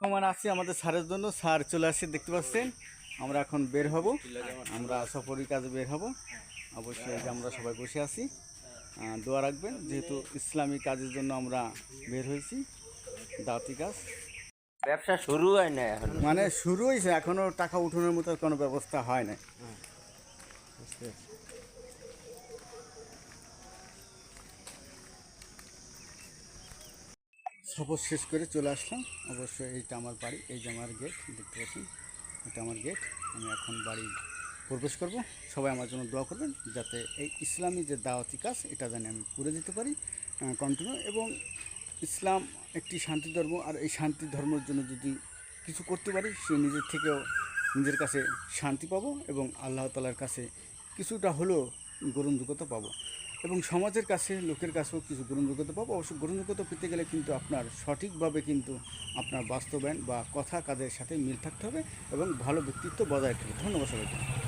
বর্তমানে আছি আমাদের স্যারের জন্য। স্যার চলে আসছে দেখতে পাচ্ছেন? আমরা এখন বের হব। আমরা সফরি কাজে বের হব। অবশ্যই আমরা সবাই বসে আছি। দোয়া রাখবেন যেহেতু ইসলামী কাজের জন্য আমরা বের হয়েছি। দাওয়াতি কাজ। ব্যবসা শুরু হয় না এখন। মানে শুরু হয়েছে এখনও টাকা উঠানোর মতো কোনো ব্যবস্থা হয় না সফর শেষ করে চলে আসলাম। অবশ্যই এইটা আমার বাড়ি, এই যে আমার গেট, দেখতে পাচ্ছেন? এটা আমার গেট। আমি এখন বাড়ি প্রবেশ করব। সবাই আমার জন্য দোয়া করবেন যাতে এই ইসলামী যে দাওয়াতি কাজ, এটা জানি আমি করে দিতে পারি কন্টিনিউ এবং ইসলাম একটি শান্তি ধর্ম, আর এই শান্তি ধর্মের জন্য যদি কিছু করতে পারি, সে নিজের থেকেও নিজের কাছে শান্তি পাবো এবং আল্লাহ তালার কাছে কিছুটা হলেও গ্রহণযোগ্যতা পাবো। এবং সমাজের কাছে, লোকের কাছেও কিছু গ্রহণযোগ্যতা পাবো। অবশ্য গ্রহণযোগ্যতা পেতে গেলে কিন্তু আপনার সঠিকভাবে কিন্তু আপনার বাস্তবায়ন বা কথা কাজের সাথে মিল থাকতে হবে এবং ভালো ব্যক্তিত্ব বজায় রাখতে হবে। ধন্যবাদ সবাইকে।